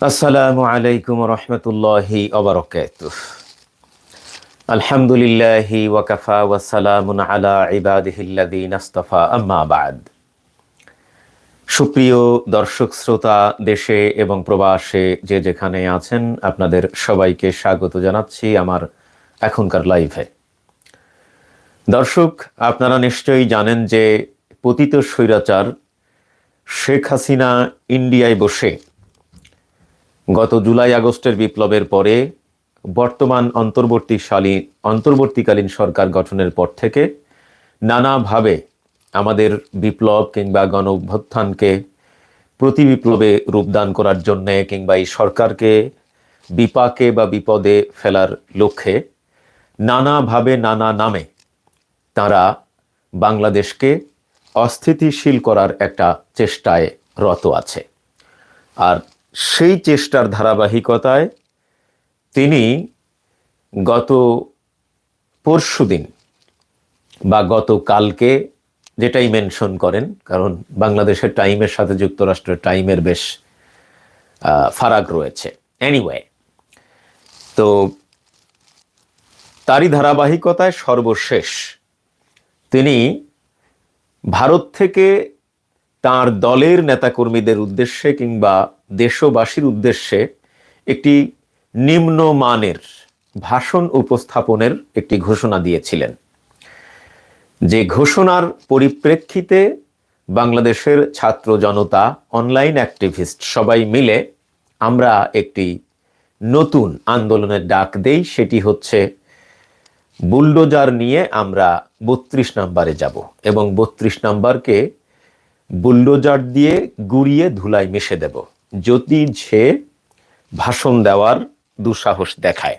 আসসালামু আলাইকুম রহমতুল্লাহি অবরকাত আলহামদুলিল্লাহি ওয়াকাফা ওয়াসালামুন আলা ইবাদিহিল্লাদিন আস্তফা, আম্মা বাদ। সুপ্রিয় দর্শক, শ্রোতা, দেশে এবং প্রবাসে যে যেখানে আছেন, আপনাদের সবাইকে স্বাগত জানাচ্ছি আমার এখনকার লাইভে। দর্শক, আপনারা নিশ্চয়ই জানেন যে পতিত স্বৈরাচার শেখ হাসিনা ইন্ডিয়ায় বসে গত জুলাই আগস্টের বিপ্লবের পরে বর্তমান অন্তর্বর্তীশালী, অন্তর্বর্তীকালীন সরকার গঠনের পর থেকে নানাভাবে আমাদের বিপ্লব কিংবা গণ অভ্যুত্থানকে প্রতি বিপ্লবে রূপদান করার জন্যে কিংবা এই সরকারকে বিপাকে বা বিপদে ফেলার লক্ষ্যে নানাভাবে নানা নামে তারা বাংলাদেশকে অস্থিতিশীল করার একটা চেষ্টায় রত আছে। আর সেই চেষ্টার ধারাবাহিকতায় তিনি গত পরশুদিন বা গত কালকে যেটাই মেনশন করেন, কারণ বাংলাদেশের টাইমের সাথে যুক্তরাষ্ট্রের টাইমের বেশ ফারাক রয়েছে। এনিওয়ে তো তারই ধারাবাহিকতায় সর্বশেষ তিনি ভারত থেকে তার দলের নেতাকর্মীদের উদ্দেশ্যে কিংবা দেশবাসীর উদ্দেশ্যে একটি নিম্নমানের ভাষণ উপস্থাপনের একটি ঘোষণা দিয়েছিলেন। যে ঘোষণার পরিপ্রেক্ষিতে বাংলাদেশের ছাত্র জনতা অনলাইন অ্যাক্টিভিস্ট সবাই মিলে আমরা একটি নতুন আন্দোলনের ডাক দেই, সেটি হচ্ছে, বুলডোজার নিয়ে আমরা বত্রিশ নাম্বারে যাব। এবং বত্রিশ নাম্বারকে বুলডোজার দিয়ে গুড়িয়ে ধুলায় মিশে দেব। যদি সে ভাষণ দেওয়ার দুঃসাহস দেখায়।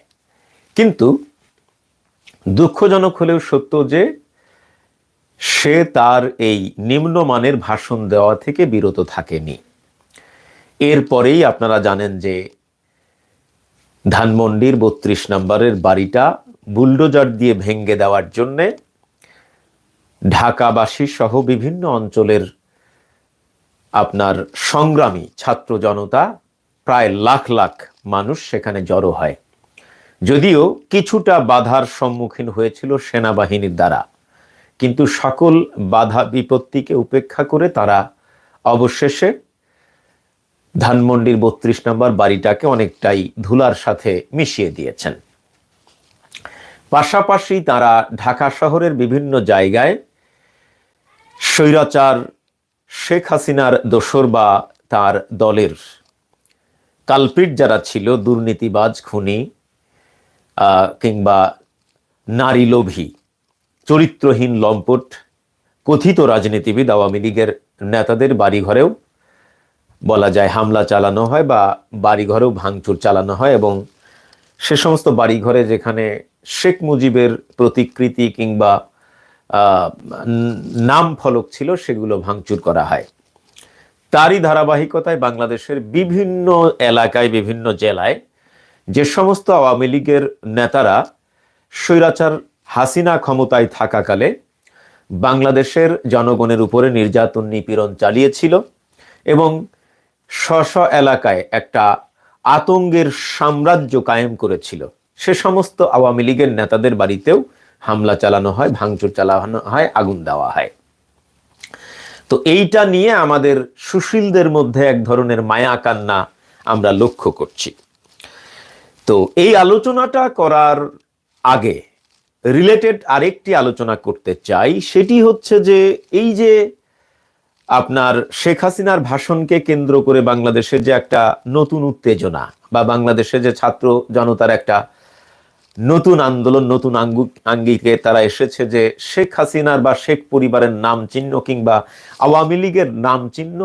কিন্তু দুঃখজনক হলেও সত্য যে, সে তার এই নিম্নমানের ভাষণ দেওয়া থেকে বিরত থাকেনি। এরপরেই আপনারা জানেন যে, ধানমন্ডির বত্রিশ নম্বরের বাড়িটা বুলডোজার দিয়ে ভেঙ্গে দেওয়ার জন্যে ঢাকাবাসী সহ বিভিন্ন অঞ্চলের আপনার সংগ্রামী ছাত্র জনতা, প্রায় লাখ লাখ মানুষ সেখানে জড়ো হয়। যদিও কিছুটা বাধার সম্মুখীন হয়েছিল সেনাবাহিনীর দ্বারা, কিন্তু সকল বাধা বিপত্তিকে উপেক্ষা করে তারা অবশেষে ধানমন্ডির বত্রিশ নম্বর বাড়িটাকে অনেকটাই ধুলার সাথে মিশিয়ে দিয়েছেন। পাশাপাশি তারা ঢাকা শহরের বিভিন্ন জায়গায় স্বৈরাচার শেখ হাসিনার দোসর বা তার দলের কালপিট যারা ছিল, দুর্নীতিবাজ খুনি কিংবা নারী লোভী, চরিত্রহীন লম্পট, কথিত রাজনীতিবিদ আওয়ামী লীগের নেতাদের বাড়িঘরেও বলা যায় হামলা চালানো হয় বা বাড়িঘরেও ভাঙচুর চালানো হয় এবং সে সমস্ত বাড়িঘরে যেখানে শেখ মুজিবের প্রতিকৃতি কিংবা নাম ফলক ছিল, সেগুলো ভাঙচুর করা হয়। তারই ধারাবাহিকতায় বাংলাদেশের বিভিন্ন এলাকায়, বিভিন্ন জেলায় যে সমস্ত আওয়ামী লীগের নেতারা স্বৈরাচার হাসিনা ক্ষমতায় থাকাকালে বাংলাদেশের জনগণের উপরে নির্যাতন, নিপীড়ন চালিয়েছিল এবং স্ব এলাকায় একটা আতঙ্কের সাম্রাজ্য কায়েম করেছিল। সে সমস্ত আওয়ামী লীগের নেতাদের বাড়িতেও হামলা চালানো হয়, ভাঙচুর চালানো হয়, আগুন দেওয়া হয়। তো এইটা নিয়ে আমাদের সুশীলদের মধ্যে এক ধরনের মায়া কান্না আমরা লক্ষ্য করছি। তো এই আলোচনাটা করার আগে রিলেটেড আরেকটি আলোচনা করতে চাই, সেটি হচ্ছে যে এই যে আপনার শেখ হাসিনার ভাষণকে কেন্দ্র করে বাংলাদেশের যে একটা নতুন উত্তেজনা বা বাংলাদেশে যে ছাত্র জনতার একটা নতুন আন্দোলন, নতুন আঙ্গিকে তারা এসেছে যে শেখ হাসিনার বা শেখ পরিবারের নাম চিহ্ন কিংবা আওয়ামী লীগের নাম চিহ্ন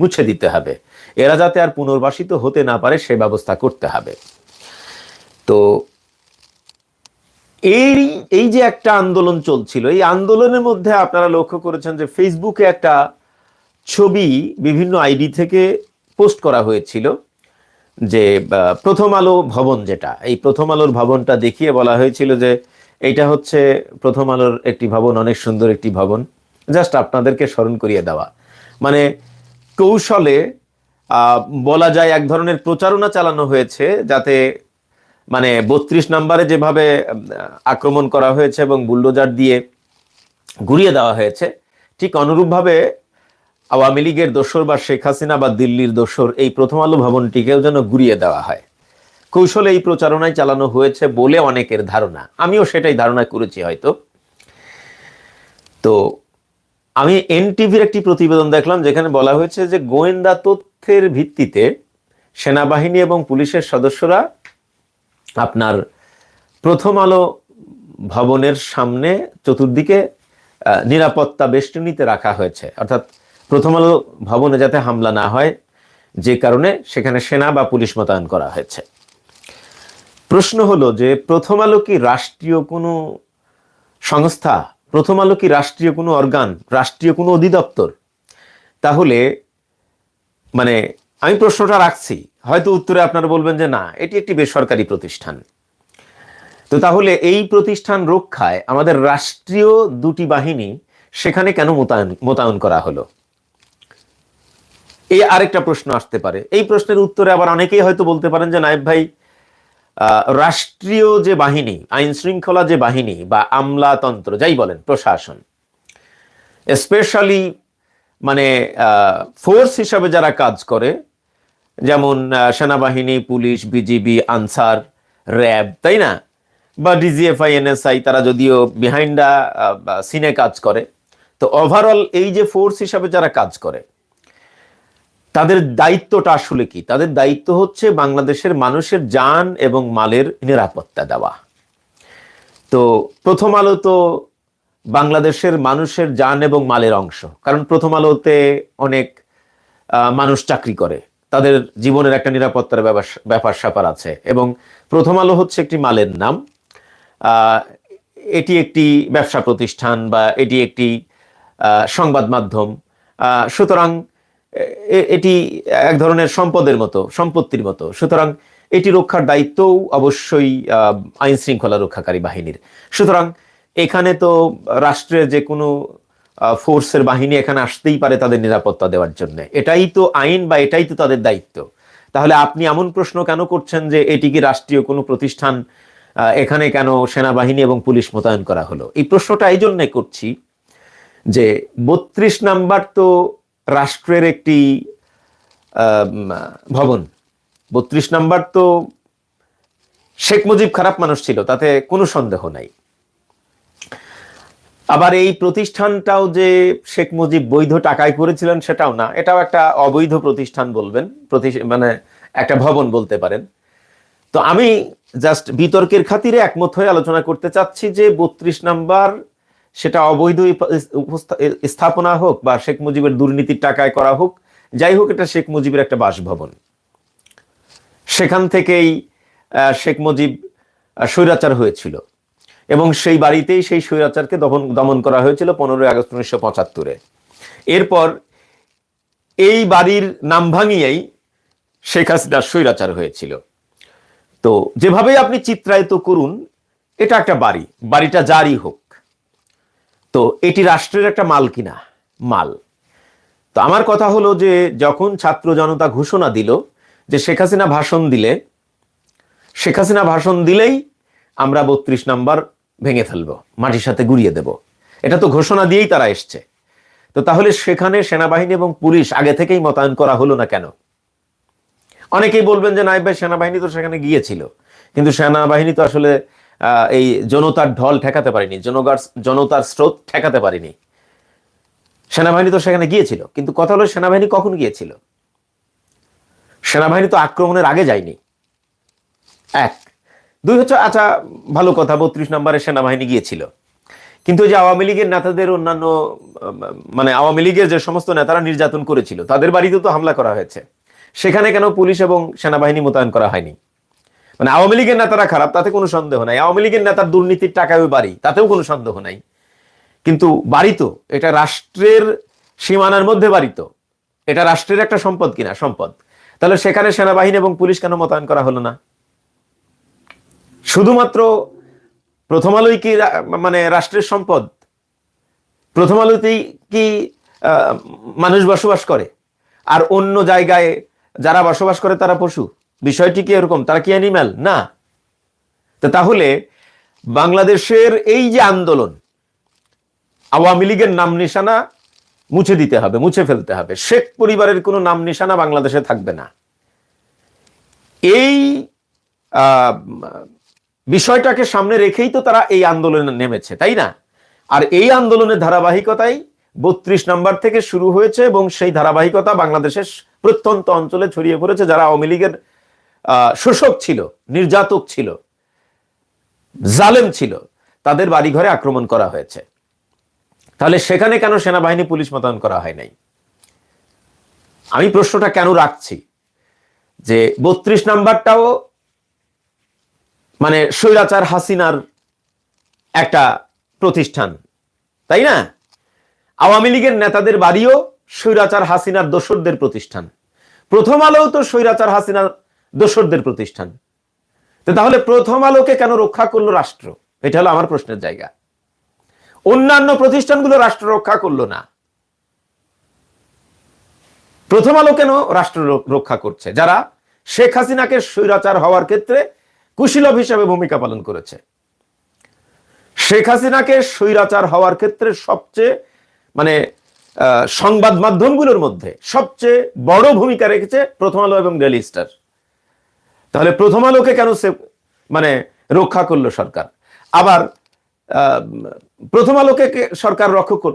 মুছে দিতে হবে। এরা যাতে আর পুনর্বাসিত হতে না পারে, সে ব্যবস্থা করতে হবে। তো এই এই যে একটা আন্দোলন চলছিল, এই আন্দোলনের মধ্যে আপনারা লক্ষ্য করেছেন যে ফেসবুকে একটা ছবি বিভিন্ন আইডি থেকে পোস্ট করা হয়েছিল। যে প্রথম আলো ভবন যেটা, এই প্রথম আলোর ভবনটা দেখিয়ে বলা হয়েছিল যে, এইটা হচ্ছে প্রথম আলোর একটি ভবন, অনেক সুন্দর একটি ভবন, জাস্ট আপনাদেরকে স্মরণ করিয়ে দেওয়া। মানে কৌশলে বলা যায় এক ধরনের প্রচারণা চালানো হয়েছে যাতে মানে বত্রিশ নম্বরে যেভাবে আক্রমণ করা হয়েছে এবং বুলডোজার দিয়ে ঘুরিয়ে দেওয়া হয়েছে, ঠিক অনুরূপভাবে আওয়ামী লীগের দোসর বা শেখ হাসিনা বা দিল্লির দোসর, এই প্রথম আলো ভবনটিকেও যেন ঘুরিয়ে দেওয়া হয়। কৌশলে এই প্রচারণায় চালানো হয়েছে বলে অনেকের ধারণা। আমিও সেটাই ধারণা করেছি হয়তো। তো আমি এনটিভির একটি প্রতিবেদন দেখলাম যেখানে বলা হয়েছে যে গোয়েন্দা তথ্যের ভিত্তিতে সেনাবাহিনী এবং পুলিশের সদস্যরা আপনার প্রথম আলো ভবনের সামনে চতুর্দিকে নিরাপত্তা বেষ্টনীতে রাখা হয়েছে। অর্থাৎ প্রথম আলো ভবনে যাতে হামলা না হয়, যে কারণে সেখানে সেনা বা পুলিশ মোতায়েন করা হয়েছে। প্রশ্ন হলো যে, প্রথম আলো কি রাষ্ট্রীয় কোনো সংস্থা, প্রথম আলো কি রাষ্ট্রীয় কোনো অর্গান, রাষ্ট্রীয় কোনো অধিদপ্তর? তাহলে মানে আমি প্রশ্নটা রাখছি। হয়তো উত্তরে আপনারা বলবেন যে, না, এটি একটি বেসরকারি প্রতিষ্ঠান। তো তাহলে এই প্রতিষ্ঠান রক্ষায় আমাদের রাষ্ট্রীয় দুটি বাহিনী সেখানে কেন মোতায়েন মোতায়েন করা হলো? এই আরেকটা প্রশ্ন আসতে পারে। এই প্রশ্নের উত্তরে আবার অনেকেই হয়তো বলতে পারেন যে, নায়েব ভাই রাষ্ট্রীয় যে বাহিনী, আইন শৃঙ্খলা যে বাহিনী বা আমলাতন্ত্র, যাই বলেন, প্রশাসন স্পেশালি মানে ফোর্স হিসাবে যারা কাজ করে, যেমন সেনাবাহিনী, পুলিশ, বিজিবি, আনসার, র্যাব, তাই না? বা ডিজিএফআই, এনএসআই, তারা যদিও বিহাইন্ড সিনে কাজ করে, তো ওভারঅল এই যে ফোর্স হিসাবে যারা কাজ করে তাদের দায়িত্বটা আসলে কি? তাদের দায়িত্ব হচ্ছে বাংলাদেশের মানুষের যান এবং মালের নিরাপত্তা দেওয়া। তো প্রথম আলো তো বাংলাদেশের মানুষের যান এবং মালের অংশ। কারণ প্রথম আলোতে অনেক মানুষ চাকরি করে। তাদের জীবনের একটা নিরাপত্তার ব্যাপার স্যাপার আছে। এবং প্রথম আলো হচ্ছে একটি মালের নাম। এটি একটি ব্যবসা প্রতিষ্ঠান বা এটি একটি সংবাদ মাধ্যম। সুতরাং এটি এক ধরনের সম্পদের মতো, সম্পত্তির মতো। সুতরাং এটি রক্ষার দায়িত্বও অবশ্যই আইন শৃঙ্খলা রক্ষাকারী বাহিনীর। সুতরাং এখানে তো রাষ্ট্রের যে কোনো ফোর্সের বাহিনী এখানে আসতেই পারে তাদের নিরাপত্তা দেওয়ার জন্য। এটাই তো আইন বা এটাই তো তাদের দায়িত্ব। তাহলে আপনি এমন প্রশ্ন কেন করছেন যে এটি কি রাষ্ট্রীয় কোনো প্রতিষ্ঠান এখানে কেন সেনাবাহিনী এবং পুলিশ মোতায়েন করা হলো? এই প্রশ্নটা এই জন্যে করছি যে বত্রিশ নাম্বার তো রাষ্ট্রের একটি ভবন। বত্রিশ নাম্বার তো শেখ মুজিব খারাপ মানুষ ছিল, তাতে কোনো সন্দেহ নাই। আবার এই প্রতিষ্ঠানটাও যে শেখ মুজিব বৈধ টাকায় করেছিলেন সেটাও না, এটাও একটা অবৈধ প্রতিষ্ঠান বলবেন মানে একটা ভবন বলতে পারেন। তো আমি জাস্ট বিতর্কের খাতিরে একমত হয়ে আলোচনা করতে চাচ্ছি যে বত্রিশ নাম্বার সেটা অবৈধ স্থাপনা হোক বা শেখ মুজিবের দুর্নীতির টাকায় করা হোক, যাই হোক এটা শেখ মুজিবের একটা বাসভবন। সেখান থেকেই শেখ মুজিব স্বৈরাচার হয়েছিল। এবং সেই বাড়িতেই সেই স্বৈরাচারকে দমন দমন করা হয়েছিল পনেরোই আগস্ট উনিশশো পঁচাত্তরে। এরপর এই বাড়ির নাম ভাঙিয়েই শেখ হাসিনার স্বৈরাচার হয়েছিল। তো যেভাবেই আপনি চিত্রায়িত করুন, এটা একটা বাড়ি। বাড়িটা যারই হোক। তো এটি রাষ্ট্রের একটা মাল কিনা? মাল। তো আমার কথা হলো যে, যখন ছাত্র জনতা ঘোষণা দিল যে শেখ হাসিনা ভাষণ দিলে, শেখ হাসিনা ভাষণ দিলেই আমরা বত্রিশ নাম্বার ভেঙে ফেলব, মাটির সাথে গুড়িয়ে দেব। এটা তো ঘোষণা দিয়েই তারা এসছে। তো তাহলে সেখানে সেনাবাহিনী এবং পুলিশ আগে থেকেই মোতায়েন করা হলো না কেন? অনেকেই বলবেন যে নাইব ভাই, সেনাবাহিনী তো সেখানে গিয়েছিল। কিন্তু সেনাবাহিনী তো আসলে এই জনতার ঢল ঠেকাতে পারেনি, জনগার, জনতার স্রোত ঠেকাতে পারেনি। সেনাবাহিনী তো সেখানে গিয়েছিল, কিন্তু কথা হলো সেনাবাহিনী কখন গিয়েছিল? সেনাবাহিনী তো আক্রমণের আগে যায়নি। এক। দুই হচ্ছে আচ্ছা ভালো কথা, বত্রিশ নম্বরে সেনাবাহিনী গিয়েছিল। কিন্তু যে আওয়ামী লীগের নেতাদের অন্যান্য মানে আওয়ামী লীগের যে সমস্ত নেতারা নির্যাতন করেছিল, তাদের বাড়িতে তো হামলা করা হয়েছে। সেখানে কেন পুলিশ এবং সেনাবাহিনী মোতায়েন করা হয়নি? মানে আওয়ামী লীগের নেতারা খারাপ, তাতে কোনো সন্দেহ নাই। আওয়ামী লীগের নেতার দুর্নীতির টাকায় ওই বাড়ি, তাতেও কোনো সন্দেহ নাই। কিন্তু বাড়ি তো, এটা রাষ্ট্রের সীমানার মধ্যে বাড়ি তো। এটা রাষ্ট্রের একটা সম্পদ কিনা? সম্পদ। তাহলে সেখানে সেনাবাহিনী এবং পুলিশ কেন মোতায়েন করা হলো না? শুধুমাত্র প্রথম আলোই কি মানে রাষ্ট্রের সম্পদ? প্রথম আলোতেই কি মানুষ বসবাস করে? আর অন্য জায়গায় যারা বসবাস করে তারা পশু? বিষয়টি কি এরকম, তারা কি অ্যানিম্যাল না। তো তাহলে বাংলাদেশের এই যে আন্দোলন, আওয়ামী লীগের নাম নিশানা মুছে দিতে হবে, মুছে ফেলতে হবে। শেখ পরিবারের কোনো নাম নিশানা বাংলাদেশে থাকবে না। এই বিষয়টাকে সামনে রেখেই তো তারা এই আন্দোলনে নেমেছে, তাই না? আর এই আন্দোলনের ধারাবাহিকতাই বত্রিশ নাম্বার থেকে শুরু হয়েছে এবং সেই ধারাবাহিকতা বাংলাদেশের প্রত্যন্ত অঞ্চলে ছড়িয়ে পড়েছে, যারা আওয়ামী লীগের শোষক ছিল, নির্যাতক ছিল, জালেম ছিল, তাদের বাড়িঘরে আক্রমণ করা হয়েছে। তাহলে সেখানে কেন সেনাবাহিনী পুলিশ মোতায়েন করা হয় নাই? আমি প্রশ্নটা কেন রাখছি? যে বত্রিশ নাম্বারটাও মানে স্বৈরাচার হাসিনার একটা প্রতিষ্ঠান, তাই না? আওয়ামী লীগের নেতাদের বাড়িও স্বৈরাচার হাসিনার দোসরদের প্রতিষ্ঠান। প্রথম আলো তো স্বৈরাচার হাসিনার দোসরদের প্রতিষ্ঠান। তো তাহলে প্রথম আলোকে কেন রক্ষা করল রাষ্ট্র? এটা হলো আমার প্রশ্নের জায়গা। অন্যান্য প্রতিষ্ঠানগুলো রাষ্ট্র রক্ষা করল না। প্রথম আলো কেন রাষ্ট্র রক্ষা করছে? যারা শেখ হাসিনাকে স্বৈরাচার হওয়ার ক্ষেত্রে কুশীলভ হিসাবে ভূমিকা পালন করেছে। শেখ হাসিনাকে স্বৈরাচার হওয়ার ক্ষেত্রে সবচেয়ে মানে সংবাদ মাধ্যমগুলোর মধ্যে সবচেয়ে বড় ভূমিকা রেখেছে প্রথম আলো এবং ডেলি স্টার। তাহলে প্রথম আলোকে কেন সে মানে রক্ষা করল সরকার? আবার প্রথম আলোকে সরকার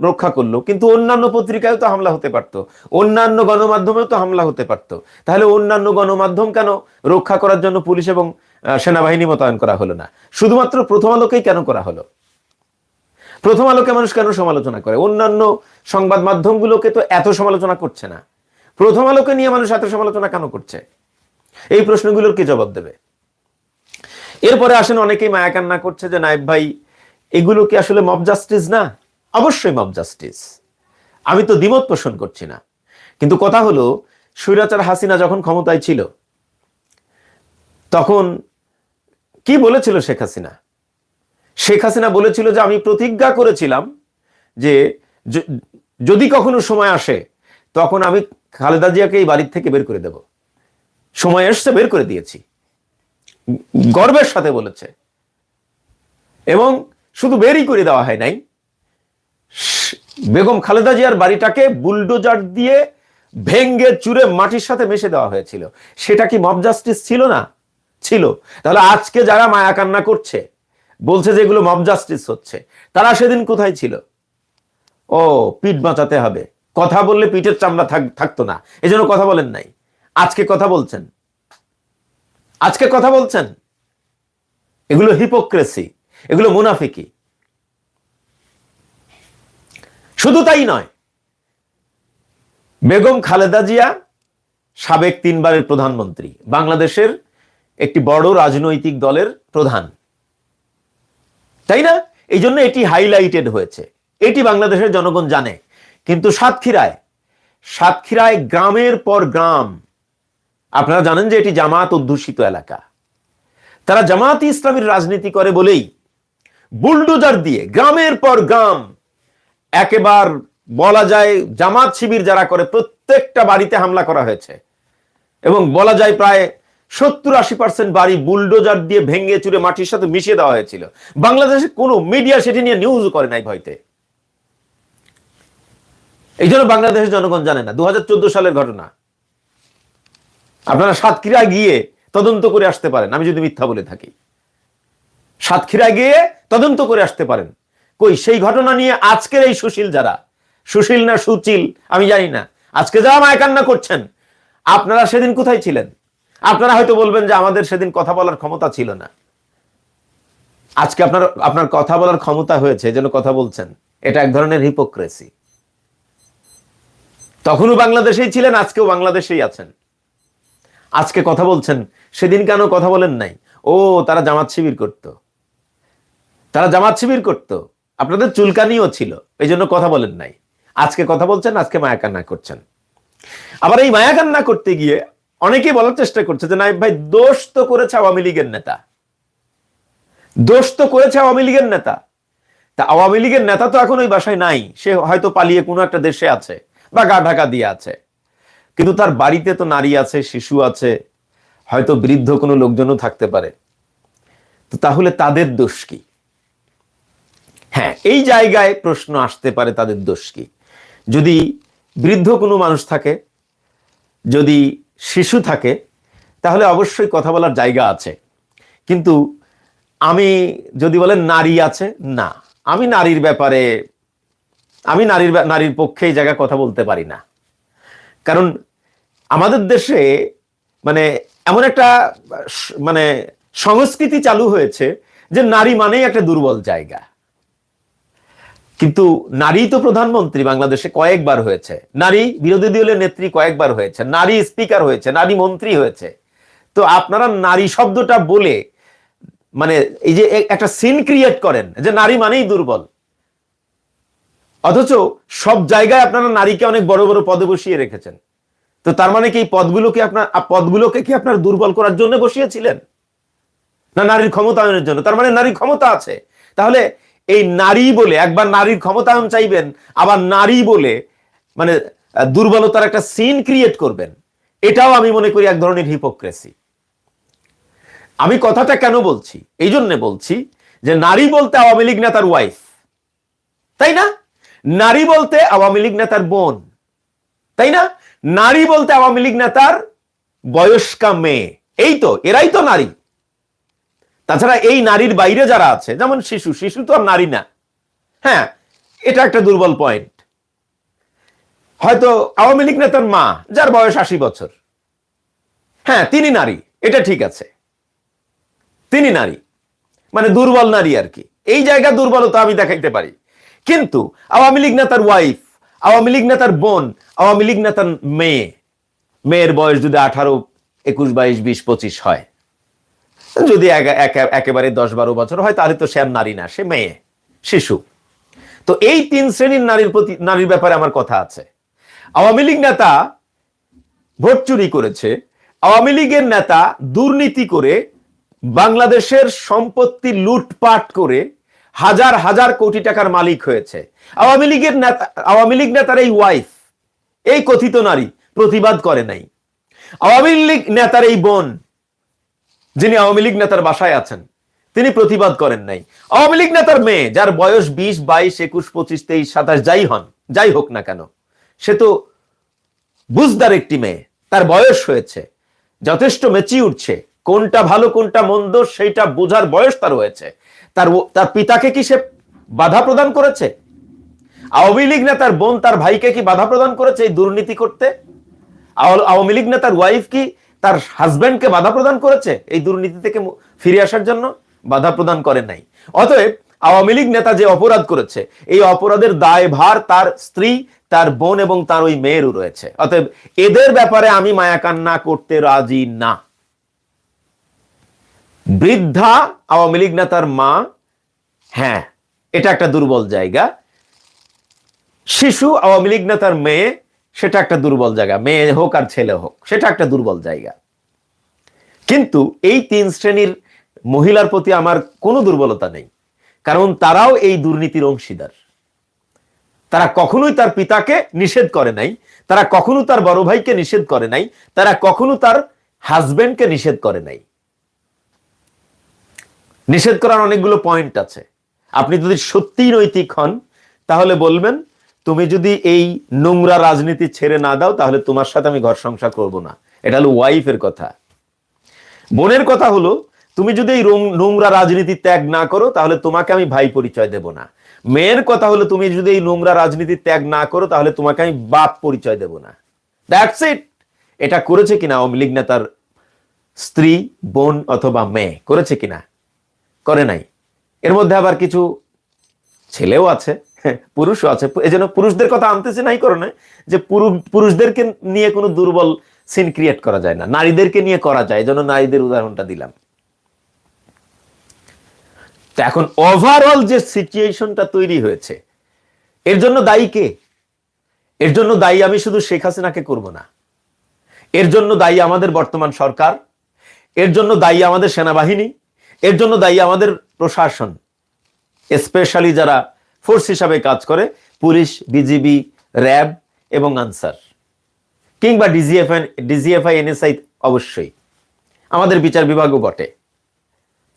রক্ষা করল, কিন্তু অন্যান্য পত্রিকায় তো হামলা হতে পারতো। অন্যান্য গণমাধ্যমেও তো হামলা হতে পারতো। তাহলে অন্যান্য গণমাধ্যম কেন রক্ষা করার জন্য পুলিশ এবং সেনাবাহিনী মোতায়েন করা হলো না? শুধুমাত্র প্রথম আলোকেই কেন করা হলো? প্রথম আলোকে মানুষ কেন সমালোচনা করে? অন্যান্য সংবাদ মাধ্যমগুলোকে তো এত সমালোচনা করছে না। প্রথম আলোকে নিয়ে মানুষ এত সমালোচনা কেন করছে? এই প্রশ্নগুলোর কি জবাব দেবে? এরপরে আসেন অনেকেই মায়া কান্না করছে যে, নায়েব ভাই, এগুলো কি আসলে মব জাস্টিস না? অবশ্যই মব জাস্টিস আমি তো দ্বিমত পোষণ করছি না। কিন্তু কথা হলো, স্বৈরাচার হাসিনা যখন ক্ষমতায় ছিল, তখন কি বলেছিল শেখ হাসিনা? শেখ হাসিনা বলেছিল যে, আমি প্রতিজ্ঞা করেছিলাম যে যদি কখনো সময় আসে, তখন আমি খালেদা জিয়াকে এই বাড়ির থেকে বের করে দেব। সময় এসছে, বের করে দিয়েছি। গর্বের সাথে বলেছে। এবং শুধু বেরই করে দেওয়া হয় নাই। বেগম খালেদা জিয়ার বাড়িটাকে বুলডোজার দিয়ে ভেঙ্গে চুরে মাটির সাথে মিশে দেওয়া হয়েছিল। সেটা কি মব জাস্টিস ছিল না? ছিল। তাহলে আজকে যারা মায়া কান্না করছে, বলছে যে এগুলো মব জাস্টিস হচ্ছে, তারা সেদিন কোথায় ছিল? ও, পিঠ বাঁচাতে হবে। কথা বললে পিঠের চামড়া থাক- থাকতো না। এজন্য কথা বলেন নাই। আজকে কথা বলছেন। আজকে কথা বলছেন? এগুলো হিপোক্রেসি এগুলো মুনাফিকি। শুধু তাই নয়, বেগম খালেদা জিয়া সাবেক তিনবারের প্রধানমন্ত্রী, বাংলাদেশের একটি বড় রাজনৈতিক দলের প্রধান। তাই না? এই জন্য এটি হাইলাইটেড হয়েছে। এটি বাংলাদেশের জনগণ জানে। কিন্তু সাতক্ষীরায় সাতক্ষীরায় গ্রামের পর গ্রাম আপনারা জানেন যে এটি জামাত অধ্যুষিত এলাকা। তারা জামাতি ইসলামীর রাজনীতি করে বলেই বুলডোজার দিয়ে গ্রামের পর গ্রাম একেবার বলা যায় জামাত শিবির যারা করে প্রত্যেকটা বাড়িতে হামলা করা হয়েছে। এবং বলা যায় প্রায় সত্তর আশি পার্সেন্ট বাড়ি বুলডোজার দিয়ে ভেঙে চুরে মাটির সাথে মিশিয়ে দেওয়া হয়েছিল। বাংলাদেশে কোনো মিডিয়া সেটি নিয়ে নিউজ করে নাই ভয়তে। এই জন্য বাংলাদেশের জনগণ জানে না দু হাজার চোদ্দ সালের ঘটনা। আপনারা সাতক্ষীরা গিয়ে তদন্ত করে আসতে পারেন। আমি যদি মিথ্যা বলে থাকি। সাতক্ষীরা গিয়ে তদন্ত করে আসতে পারেন। কই, সেই ঘটনা নিয়ে আজকের এই সুশীল যারা? সুশীল না সুচিল? আমি জানি না। আজকে যারা মায় কান্না করছেন, আপনারা সেদিন কোথায় ছিলেন? আপনারা হয়তো বলবেন যে আমাদের সেদিন কথা বলার ক্ষমতা ছিল না। আজকে আপনার আপনার কথা বলার ক্ষমতা হয়েছে যেন কথা বলছেন। এটা এক ধরনের হিপোক্রেসি তখনও বাংলাদেশেই ছিলেন, আজকেও বাংলাদেশেই আছেন। আজকে কথা বলছেন, সেদিন কেন কথা বলেন নাই? ও, তারা জামাত শিবির করত। তারা জামাত শিবির করত। আপনাদের চুলকানিও ছিল এই জন্য কথা বলেন নাই। আজকে কথা বলছেন, আজকে মায়া কান্না করছেন। আবার এই মায়া কান্না করতে গিয়ে অনেকেই বলার চেষ্টা করছে যে নাইব ভাই, দোষ তো করেছে আওয়ামী লীগের নেতা। দোষ তো করেছে আওয়ামী লীগের নেতা। তা আওয়ামী লীগের নেতা তো এখন ওই বাসায় নাই। সে হয়তো পালিয়ে কোনো একটা দেশে আছে বা গা ঢাকা দিয়ে আছে। কিন্তু তার বাড়িতে তো নারী আছে, শিশু আছে, হয়তো বৃদ্ধ কোনো লোকজনও থাকতে পারে। তো তাহলে তাদের দোষ কি? হ্যাঁ এই জায়গায় প্রশ্ন আসতে পারে তাদের দোষ কি? যদি বৃদ্ধ কোনো মানুষ থাকে, যদি শিশু থাকে, তাহলে অবশ্যই কথা বলার জায়গা আছে। কিন্তু আমি যদি বলেন নারী আছে, না। আমি নারীর ব্যাপারে, আমি নারীর নারীর পক্ষে এই জায়গায় কথা বলতে পারি না। কারণ আমাদের দেশে মানে এমন একটা মানে সংস্কৃতি চালু হয়েছে যে নারী মানেই একটা দুর্বল জায়গা। কিন্তু নারী তো প্রধানমন্ত্রী বাংলাদেশে কয়েকবার হয়েছে। নারী বিরোধী দলের নেত্রী কয়েকবার হয়েছে। নারী স্পিকার হয়েছে, নারী মন্ত্রী হয়েছে। তো আপনারা নারী শব্দটা বলে মানে এই যে একটা সিন ক্রিয়েট করেন যে নারী মানেই দুর্বল। অথচ সব জায়গায় আপনারা নারীকে অনেক বড় বড় পদে বসিয়ে রেখেছেন। তো তার মানে কি এই পদগুলোকে আপনার পদগুলোকে কি আপনার দুর্বল করার জন্য বসিয়েছিলেন? না নারীর ক্ষমতায়নের জন্য? তার মানে নারীর ক্ষমতা আছে। তাহলে এই নারী বলে, একবার নারীর ক্ষমতায়ন চাইবেন, আবার নারী বলে মানে দুর্বলতার একটা সিন ক্রিয়েট করবেন। এটাও আমি মনে করি এক ধরনের হিপোক্রেসি আমি কথাটা কেন বলছি? এই জন্য বলছি যে নারী বলতে আওয়ামী লীগ নেতার ওয়াইফ তাই না? নারী বলতে আওয়ামী লীগ নেতার বোন, তাই না? নারী বলতে আওয়ামী লীগ নেতার বয়স্কা মেয়ে, এই তো, এরাই তো নারী। তাছাড়া এই নারীর বাইরে যারা আছে, যেমন শিশু শিশু তো আর নারী না। হ্যাঁ এটা একটা দুর্বল পয়েন্ট হয়তো আওয়ামী লীগ নেতার মা, যার বয়স আশি বছর। হ্যাঁ তিনি নারী, এটা ঠিক আছে। তিনি নারী মানে দুর্বল নারী আর কি। এই জায়গা দুর্বলতা আমি দেখাইতে পারি। কিন্তু আওয়ামী লীগ নেতার ওয়াইফ আওয়ামী লীগ নেতার বোন, আওয়ামী লীগ নেতার মেয়ে, মেয়ের বয়স যদি আঠারো, একুশ, বাইশ, বিশ, পঁচিশ হয়, যদি একা- একা- একেবারে দশ, বারো বছর হয়, তাহলে তো সে আর নারী না, সে মেয়ে, শিশু। তো এই তিন শ্রেণির নারীর প্রতি, নারীর ব্যাপারে আমার কথা আছে। আওয়ামী লীগ নেতা ভোট চুরি করেছে, আওয়ামী লীগের নেতা দুর্নীতি করে বাংলাদেশের সম্পত্তি লুটপাট করে হাজার হাজার কোটি টাকার মালিক হয়েছে। আওয়ামী লীগের নেতা, আওয়ামী লীগ নেতার এই ওয়াইফ এই কথিত নারী প্রতিবাদ করে নাই। আওয়ামী লীগ নেতার এই বোন, যিনি আওয়ামী লীগ নেতার বাসায় আছেন, তিনি প্রতিবাদ করেন নাই। আওয়ামী লীগ নেতার মেয়ে, যার বয়স বিশ, বাইশ, একুশ, পঁচিশ, তেইশ, সাতাশ, যাই হন, যাই হোক না কেন, সে তো বুঝদার একটি মেয়ে, তার বয়স হয়েছে, যথেষ্ট মেচি উঠছে কোনটা ভালো, কোনটা মন্দ, সেইটা বোঝার বয়স তার হয়েছে। তার তার পিতাকে কি সে বাধা প্রদান করেছে? আওয়ামী লীগ নেতার বোন তার ভাইকে কি বাধা প্রদান করেছে এই দুর্নীতি করতে? আওয়ামী লীগ নেতার ওয়াইফ কি তার হাজবেন্ডকে বাধা প্রদান করেছে এই দুর্নীতি থেকে ফিরে আসার জন্য? বাধা প্রদান করেন নাই। অতএব আওয়ামী লীগ নেতা যে অপরাধ করেছে, এই অপরাধের দায় ভার তার স্ত্রী, তার বোন এবং তার ওই মেয়েরও রয়েছে। অতএব এদের ব্যাপারে আমি মায়াকান্না করতে রাজি না। বৃদ্ধা আওয়ামী লীগ নেতার মা। হ্যাঁ এটা একটা দুর্বল জায়গা। শিশু আওয়ামী লীগ নেতার মেয়ে, সেটা একটা দুর্বল জায়গা। মেয়ে হোক আর ছেলে হোক, সেটা একটা দুর্বল জায়গা। কিন্তু এই তিন শ্রেণির মহিলার প্রতি আমার কোনো দুর্বলতা নেই। কারণ তারাও এই দুর্নীতির অংশীদার। তারা কখনোই তার পিতাকে নিষেধ করে নাই, তারা কখনো তার বড় ভাইকে নিষেধ করে নাই, তারা কখনো তার হাজবেন্ডকে নিষেধ করে নাই। নিষেধ করার অনেকগুলো পয়েন্ট আছে। আপনি যদি সত্যিই নৈতিক হন, তাহলে বলবেন, তুমি যদি এই নোংরা রাজনীতি ছেড়ে না দাও, তাহলে তোমার সাথে আমি ঘর সংসার করব না। এটা হলো ওয়াইফের কথা। বোনের কথা হলো, তুমি যদি এই নোংরা রাজনীতি ত্যাগ না করো, তাহলে তোমাকে আমি ভাই পরিচয় দেব না। মেয়ের কথা হলো, তুমি যদি এই নোংরা রাজনীতি ত্যাগ না করো, তাহলে তোমাকে আমি বাপ পরিচয় দেব না। দ্যাটস ইট এটা করেছে কিনা আওয়ামী নেতার স্ত্রী, বোন অথবা মেয়ে? করেছে কিনা? করে নাই। এর মধ্যে আবার কিছু ছেলেও আছে, পুরুষও আছে। এই জন্য পুরুষদের কথা আনতেছে নাই কারণে যে পুরু- পুরুষদেরকে নিয়ে কোনো দুর্বল সিন ক্রিয়েট করা যায় না। নারীদেরকে নিয়ে করা যায় এই জন্য নারীদের উদাহরণটা দিলাম। এখন ওভারঅল যে সিচুয়েশনটা তৈরি হয়েছে, এর জন্য দায়ী কে? এর জন্য দায়ী আমি শুধু শেখ হাসিনাকে করব না। এর জন্য দায়ী আমাদের বর্তমান সরকার, এর জন্য দায়ী আমাদের সেনাবাহিনী এর জন্য দায়ী আমাদের প্রশাসন স্পেশালি যারা ফোর্স হিসাবে কাজ করে, পুলিশ বিজিবি র্যাব এবং আনসার, কিংবা ডিজিএফআই ডিজিএফআই এনএসআই অবশ্যই। আমাদের বিচার বিভাগও বটে।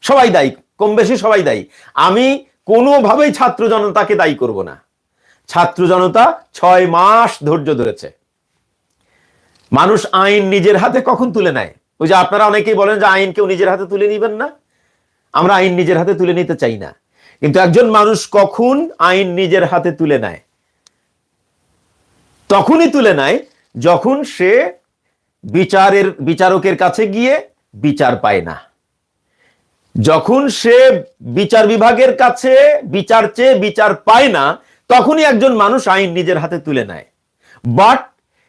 সবাই দায়ী কম বেশি সবাই দায়ী। আমি কোনোভাবেই ছাত্র জনতাকে দায়ী করব না। ছাত্র জনতা ছয় মাস ধৈর্য ধরেছে। মানুষ আইন নিজের হাতে কখন তুলে নেয়? ওই যে আপনারা অনেকেই বলেন যে আইন কেউ নিজের হাতে তুলে নিবেন না। আমরা আইন নিজের হাতে তুলে নিতে চাই না। কিন্তু একজন মানুষ কখন আইন নিজের হাতে তুলে নেয়? তখনই তুলে নেয় যখন সে বিচারের, বিচারকের কাছে গিয়ে বিচার পায় না। যখন সে বিচার বিভাগের কাছে বিচার চেয়ে বিচার পায় না, তখনই একজন মানুষ আইন নিজের হাতে তুলে নেয়। বাট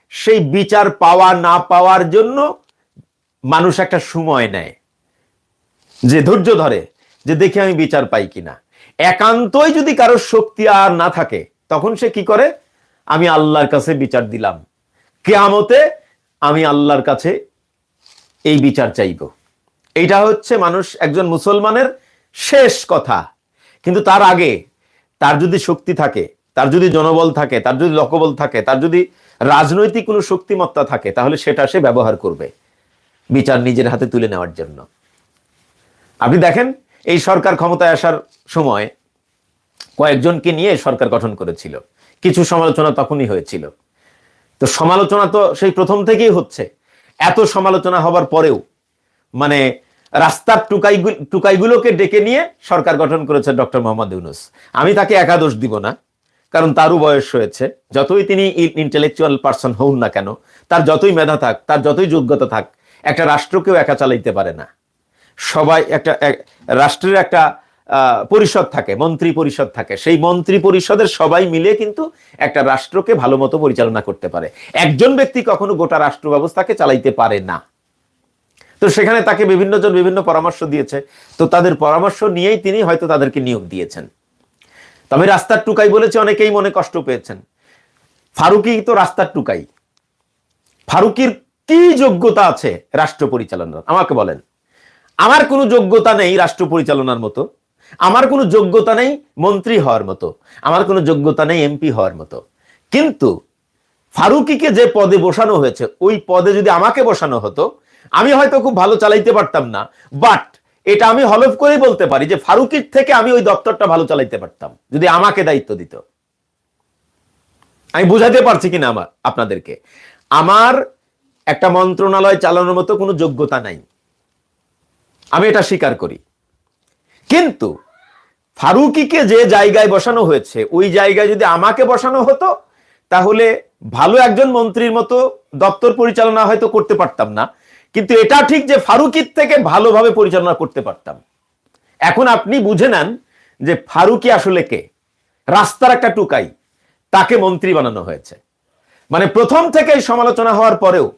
সেই বিচার পাওয়া না পাওয়ার জন্য মানুষ একটা সময় নেয়। যে ধৈর্য ধরে যে দেখি আমি বিচার পাই কিনা। একান্তই যদি কারোর শক্তি আর না থাকে, তখন সে কি করে? আমি আল্লাহর কাছে বিচার দিলাম। কেয়ামতে আমি আল্লাহর কাছে এই বিচার চাইব। এইটা হচ্ছে মানুষ একজন মুসলমানের শেষ কথা। কিন্তু তার আগে তার যদি শক্তি থাকে, তার যদি জনবল থাকে, তার যদি লোকবল থাকে, তার যদি রাজনৈতিক কোনো শক্তিমত্তা থাকে, তাহলে সেটা সে ব্যবহার করবে। বিচার নিজের হাতে তুলে নেওয়ার জন্য। আপনি দেখেন, এই সরকার ক্ষমতায় আসার সময় কয়েকজনকে নিয়ে সরকার গঠন করেছিল। কিছু সমালোচনা তখনই হয়েছিল। তো সমালোচনা তো সেই প্রথম থেকেই হচ্ছে। এত সমালোচনা হবার পরেও মানে রাস্তার টুকাই টুকাইগুলোকে ডেকে নিয়ে সরকার গঠন করেছে ডক্টর মোহাম্মদ ইউনুস। আমি তাকে একাদশ দিব না, কারণ তারও বয়স হয়েছে। যতই তিনি ইন্টেলেকচুয়াল পার্সন হন না কেন, তার যতই মেধা থাক, তার যতই যোগ্যতা থাক, একটা রাষ্ট্রকেও একা চালাইতে পারে না। সবাই একটা রাষ্ট্রের একটা পরিষদ থাকে, মন্ত্রী পরিষদ থাকে। সেই মন্ত্রী পরিষদের সবাই মিলে কিন্তু একটা রাষ্ট্রকে ভালো মতো পরিচালনা করতে পারে। একজন ব্যক্তি কখনো গোটা রাষ্ট্র ব্যবস্থাকে চালাইতে পারে না। তো সেখানে তাকে বিভিন্ন জন বিভিন্ন পরামর্শ দিয়েছে। তো তাদের পরামর্শ নিয়েই তিনি হয়তো তাদেরকে নিয়োগ দিয়েছেন। তবে রাস্তার টুকাই বলেছে, অনেকেই মনে কষ্ট পেয়েছেন। ফারুকি তো রাস্তার টুকাই। ফারুকির কি যোগ্যতা আছে রাষ্ট্র পরিচালনার? আমাকে বলেন। আমার কোনো যোগ্যতা নেই রাষ্ট্র পরিচালনার মতো। আমার কোনো যোগ্যতা নেই মন্ত্রী হওয়ার মতো। আমার কোনো যোগ্যতা নেই এমপি হওয়ার মতো। কিন্তু ফারুকিকে যে পদে বসানো হয়েছে, ওই পদে যদি আমাকে বসানো হতো, আমি হয়তো খুব ভালো চালাইতে পারতাম না। বাট এটা আমি হলফ করেই বলতে পারি যে ফারুকির থেকে আমি ওই দপ্তরটা ভালো চালাইতে পারতাম, যদি আমাকে দায়িত্ব দিত। আমি বুঝাতে পারছি কিনা আমার, আপনাদেরকে। আমার একটা মন্ত্রণালয় চালানোর মতো কোনো যোগ্যতা নাই। আমি এটা স্বীকার করি। কিন্তু ফারুকিকে যে জায়গায় বসানো হয়েছে, ওই জায়গায় যদি আমাকে বসানো হতো, তাহলে ভালো একজন মন্ত্রীর মতো দপ্তর পরিচালনা হয়তো করতে পারতাম না। কিন্তু এটা ঠিক যে ফারুকির থেকে ভালোভাবে পরিচালনা করতে পারতাম। এখন আপনি বুঝে নেন যে ফারুকি আসলে কে। রাস্তার একটা টুকাই, তাকে মন্ত্রী বানানো হয়েছে। মানে প্রথম থেকেই সমালোচনা হওয়ার পরেও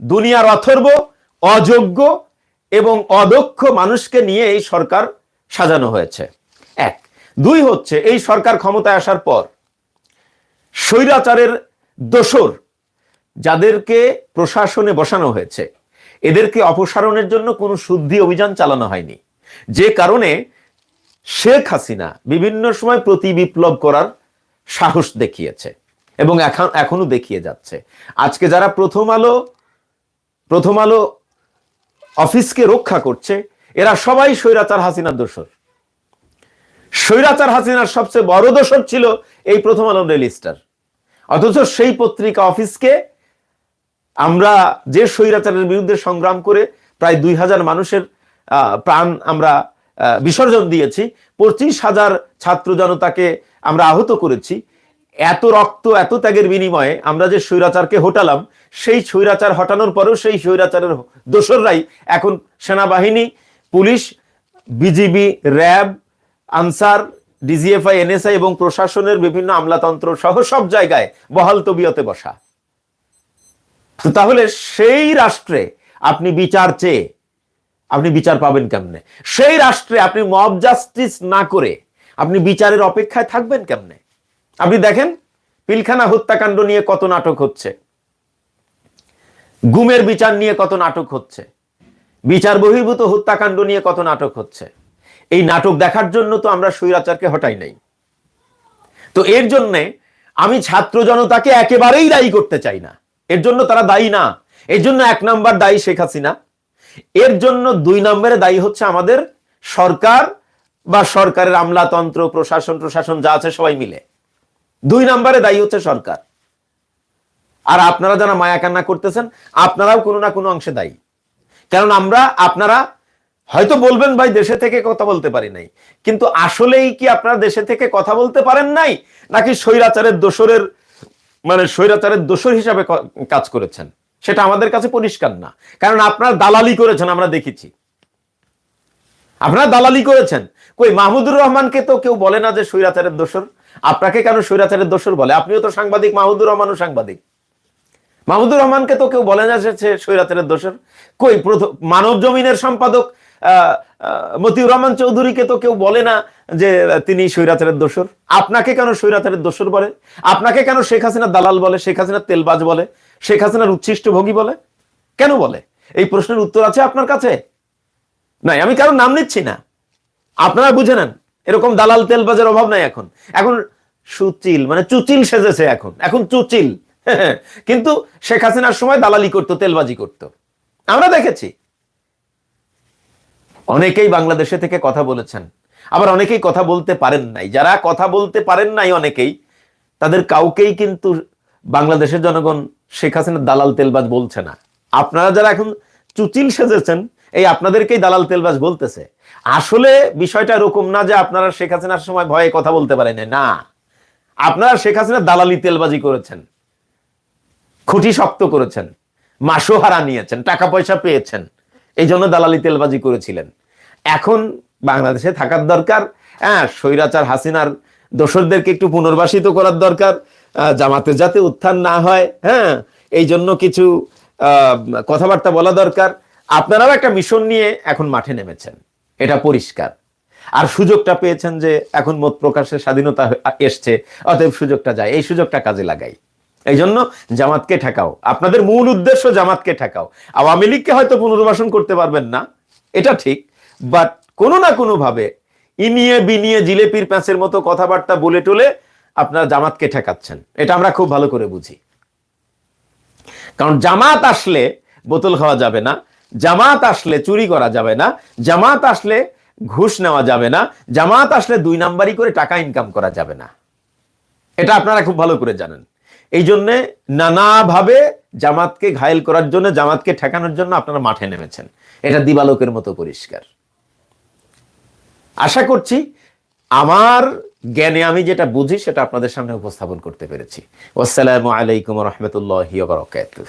দুনিয়ার অথর্ব, অযোগ্য এবং অদক্ষ মানুষকে নিয়ে এই সরকার সাজানো হয়েছে। এক। দুই হচ্ছে, এই সরকার ক্ষমতায় আসার পর স্বৈরাচারের দোসর যাদেরকে প্রশাসনে বসানো হয়েছে, এদেরকে অপসারণের জন্য কোনো শুদ্ধি অভিযান চালানো হয়নি। যে কারণে শেখ হাসিনা বিভিন্ন সময় প্রতি বিপ্লব করার সাহস দেখিয়েছে এবং এখন এখনও দেখিয়ে যাচ্ছে। আজকে যারা প্রথম আলো প্রথম আলো অফিসকে রক্ষা করছে, এরা সবাই স্বৈরাচার হাসিনার দোষর। স্বৈরাচার হাসিনার সবচেয়ে বড় দোষর ছিল এই প্রথম আলো ডেলি স্টার অথচ সেই পত্রিকা অফিসকে আমরা যে স্বৈরাচারের বিরুদ্ধে সংগ্রাম করে প্রায় দুই হাজার মানুষের প্রাণ আমরা বিসর্জন দিয়েছি, পঁচিশ হাজার ছাত্র জনতাকে আমরা আহত করেছি এত রক্ত, এত ত্যাগের বিনিময়ে আমরা যে স্বৈরাচারকে হটালাম, সেই স্বৈরাচার হটানোর পরেও সেই স্বৈরাচারের দোসররাই এখন সেনাবাহিনী, police, BGB, RAB, Ansar, DGFI, NSI এবং প্রশাসনের বিভিন্ন আমলাতন্ত্র সহ সব জায়গায় বহাল তবিয়তে বসা। তো তাহলে সেই রাষ্ট্রে আপনি বিচার চেয়ে আপনি বিচার পাবেন কেমনে? সেই রাষ্ট্রে আপনি মব জাস্টিস না করে আপনি বিচারের অপেক্ষায় থাকবেন কেমনে? আপনি দেখেন, পিলখানা হত্যাকাণ্ড নিয়ে কত নাটক হচ্ছে। গুমের বিচার নিয়ে কত নাটক হচ্ছে। বিচার বহির্ভূত হত্যাকাণ্ড নিয়ে কত নাটক হচ্ছে। এই নাটক দেখার জন্য তো আমরা স্বৈরাচারকে হটাই নাই। তো এর জন্যে আমি ছাত্র জনতাকে একেবারেই দায়ী করতে চাই না। এর জন্য তারা দায়ী না। এর জন্য এক নাম্বার দায়ী শেখ হাসিনা। এর জন্য দুই নম্বরে দায়ী হচ্ছে আমাদের সরকার বা সরকারের আমলাতন্ত্র, প্রশাসন প্রশাসন যা আছে সবাই মিলে। দুই নম্বরে দায়ী হচ্ছে সরকার। আর আপনারা যারা মায়া কান্না করতেছেন, আপনারাও কোনো না কোনো অংশে দায়ী। কারণ আমরা, আপনারা হয়তো বলবেন, ভাই, দেশে থেকে কথা বলতে পারি নাই। কিন্তু আসলেই কি আপনারা দেশে থেকে কথা বলতে পারেন নাই? নাকি স্বৈরাচারের দোসরের মানে স্বৈরাচারের দোসর হিসাবে কাজ করেছেন? সেটা আমাদের কাছে পরিষ্কার না। কারণ আপনারা দালালি করেছেন, আমরা দেখেছি। আপনারা দালালি করেছেন। কই, মাহমুদুর রহমানকে তো কেউ বলে না যে স্বৈরাচারের দোসর আপনাকে কেন স্বৈরাচারের দোসর বলে? আপনিও তো সাংবাদিক, মাহমুদুর রহমানও সাংবাদিক। মাহমুদুর রহমানকে তো কেউ বলে না সে স্বৈরাচারের দোসর কই, প্রথম মানব জমিনের সম্পাদক মতিউর রহমান চৌধুরীকে তো কেউ বলে না যে তিনি স্বৈরাচারের দোসর আপনাকে কেন স্বৈরাচারের দোসর বলে? আপনাকে কেন শেখ হাসিনা দালাল বলে, শেখ হাসিনা তেলবাজ বলে, শেখ হাসিনার উচ্ছিষ্ট ভোগী বলে? কেন বলে? এই প্রশ্নের উত্তর আছে আপনার কাছে? নাই, আমি কারও নাম নিচ্ছি না। আপনারা বুঝে নেন। এরকম দালাল তেলবাজের অভাব নাই এখন। এখন সুচিল মানে চুচিল সেজেছে এখন। এখন চুচিল। কিন্তু শেখ হাসিনার সময় দালালি করতো, তেলবাজি করতো। আমরা দেখেছি। অনেকেই বাংলাদেশে থেকে কথা বলেছেন। আবার অনেকেই কথা বলতে পারেন নাই। যারা কথা বলতে পারেন নাই অনেকেই, তাদের কাউকেই কিন্তু বাংলাদেশের জনগণ শেখ হাসিনার দালাল তেলবাজ বলছে না। আপনারা যারা এখন চুচিল সেজেছেন, এই আপনাদেরকেই দালাল তেলবাজ বলতেছে। আসলে বিষয়টা এরকম না যে আপনারা শেখ হাসিনার সময় ভয়ে কথা বলতে পারেন না। আপনারা শেখ হাসিনার দালালি তেলবাজি করেছেন খুঁটি শক্ত করেছেন মাসোহারা নিয়েছেন টাকা পয়সা পেয়েছেন এই জন্য দালালি তেলবাজি করেছিলেন। এখন বাংলাদেশে থাকার দরকার হ্যাঁ স্বৈরাচার হাসিনার দোসরদেরকে একটু পুনর্বাসিত করার দরকার আহ, জামাতের যাতে উত্থান না হয় হ্যাঁ এই জন্য কিছু কথাবার্তা বলা দরকার। আপনারাও একটা মিশন নিয়ে এখন মাঠে নেমেছেন। এটা পরিষ্কার। আর সুযোগটা পেয়েছেন যে এখন মত প্রকাশের স্বাধীনতা এসছে, অতএব সুযোগটা যায়। এই সুযোগটা কাজে লাগাই। এই জন্য জামাতকে ঠেকাও। আপনাদের মূল উদ্দেশ্য জামাতকে ঠেকাও। আওয়ামী লীগকে হয়তো পুনর্বাসন করতে পারবেন না, এটা ঠিক বাট কোনো না কোনো ভাবে ইনিয়ে বিনিয়ে জিলেপির প্যাঁচের মতো কথাবার্তা বলে টলে আপনারা জামাতকে ঠেকাচ্ছেন। এটা আমরা খুব ভালো করে বুঝি। কারণ জামাত আসলে বোতল খাওয়া যাবে না জামাত আসলে চুরি করা যাবে না, জামাত আসলে ঘুষ নেওয়া যাবে না, জামাত আসলে দুই নাম্বারই করে টাকা ইনকাম করা যাবে না। এটা আপনারা খুব ভালো করে জানেন। এই জন্যে নানাভাবে জামাতকে ঘায়েল করার জন্য, জামাতকে ঠেকানোর জন্য আপনারা মাঠে নেমেছেন। এটা দিবালোকের মতো পরিষ্কার। আশা করছি আমার জ্ঞানে আমি যেটা বুঝি সেটা আপনাদের সামনে উপস্থাপন করতে পেরেছি। আসসালামু আলাইকুম রহমতুল্লাহ বারকাতুহ।